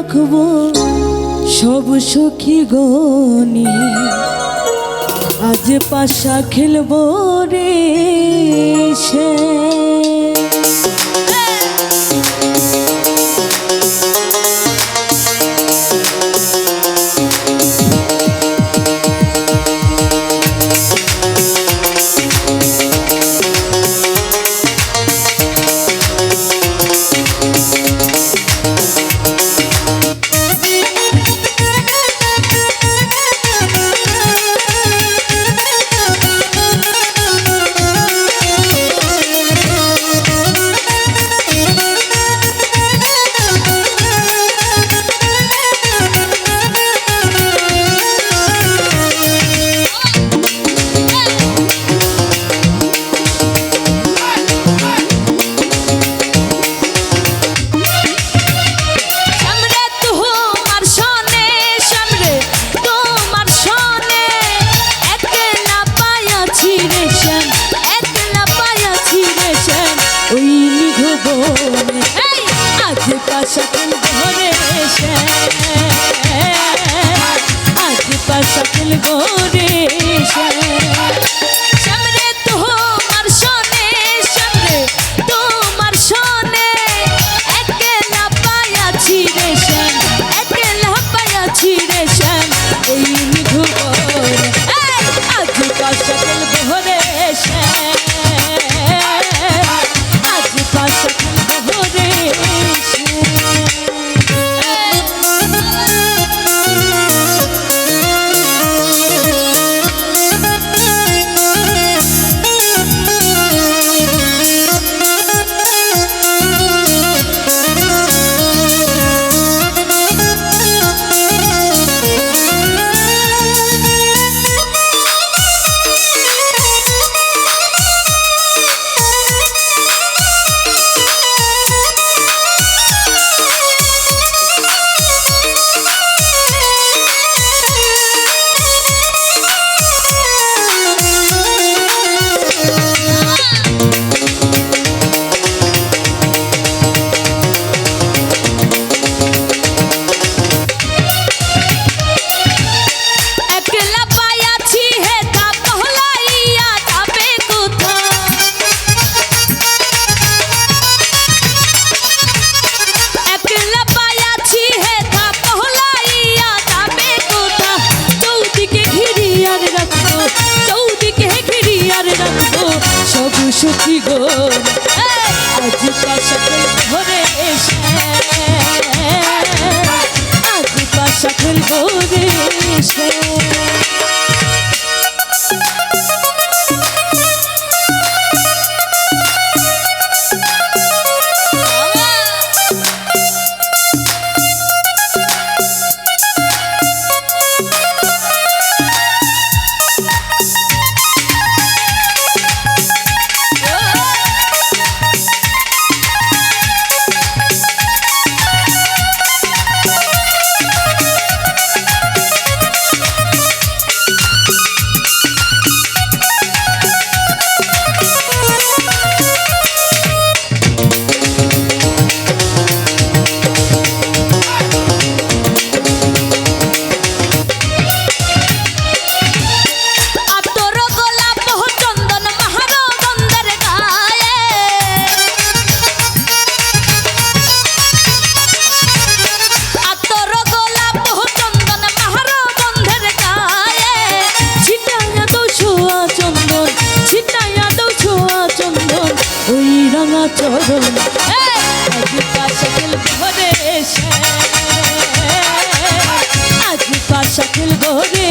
রাখব সব সখী গনি। আজ পাশা খেলব রে সে। পাশা কুল ঘরে সে আখি পাশা কুল ঘরে সে সখী গো? পাগল আজ পাশাকিল ভরে আজ পাশাকিল ভরে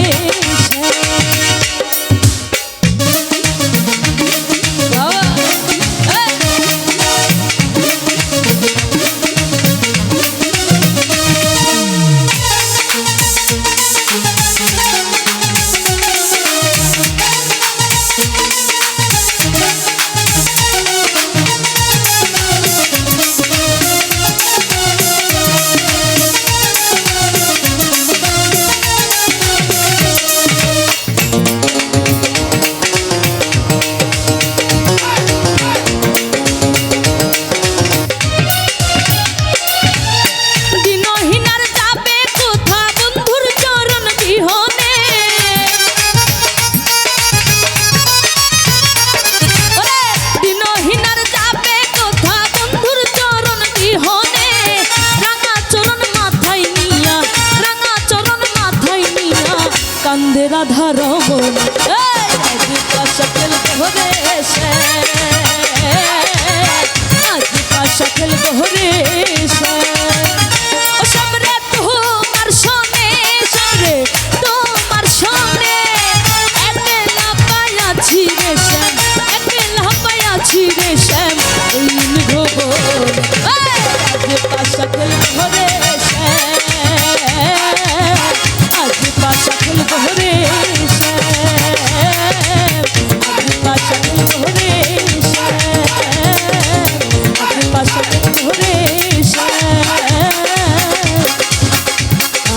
মন এই এক সকল হবে সে।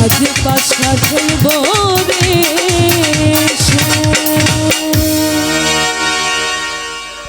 আজ পাশা খেলব।